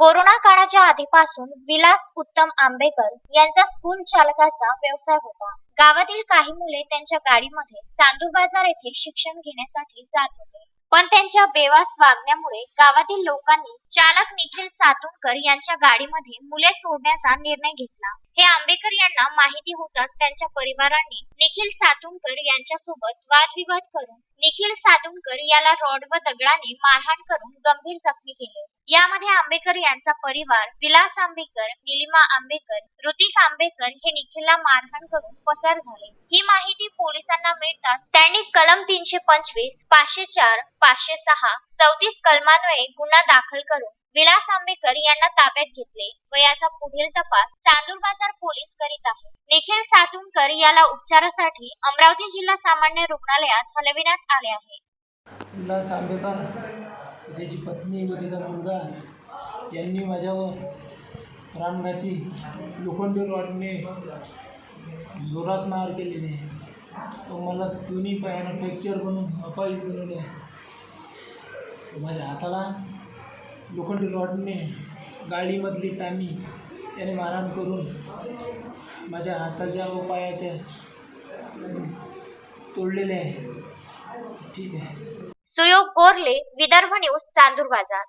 Corona काळाच्या आधीपासून विलास उत्तम आंबेकर यांचा स्कूल चालकाचा व्यवसाय होता. गावातील काही मुले त्यांच्या गाडीमध्ये चांदूर बाजार येथे शिक्षण घेण्यासाठी जात होते. पण त्यांच्या बेवास वागण्यामुळे गावातील लोकांनी चालक निखिल सातुंकर यांच्या गाडीमध्ये मुले सोडण्याचा निर्णय घेतला. हे आंबेकर यांना माहिती होताच त्यांच्या परिवारांनी निखिल सातुंकर यांच्यासोबत वादविवाद करून निखिल सातुंकर याला रॉड व दगडाने मारहाण करून गंभीर जखमी केले. यामध्ये आंबेकर यांचा परिवार विलास आंबेकर निलिमा आंबेकर ऋतिक आंबेकर हे निखिलला मारहाण करून पसार झाले. ही माहिती पोलिसांना मिळताच त्यांनी कलम तीनशे पंचवीस पाचशे चार पाचशे सहा चौतीस कलमान्वये गुन्हा दाखल करून विलास आंबेकर यांना ताब्यात घेतले व याचा पुढील तपास चांदूर बाजार पोलीस करीत आहेत निखिल सातुंकर याला उपचारासाठी अमरावती जिल्हा सामान्य रुग्णालयात हलविण्यात आले आहे. त्याची पत्नी व त्याचा मुलगा यांनी माझ्यावर प्राणघाती लोखंडी रॉडने जोरात मार केलेले. व मला दोन्ही पायानं फ्रॅक्चर बनून अपायच बनवले. माझ्या हाताला लोखंडी रॉडने गाडीमधली टामी याने मारहाण करून माझ्या हाताच्या व पायाच्या तोडलेल्या आहे. ठीक आहे. सुयोग गोरले विदर्भ न्यूज चांदूर बाजार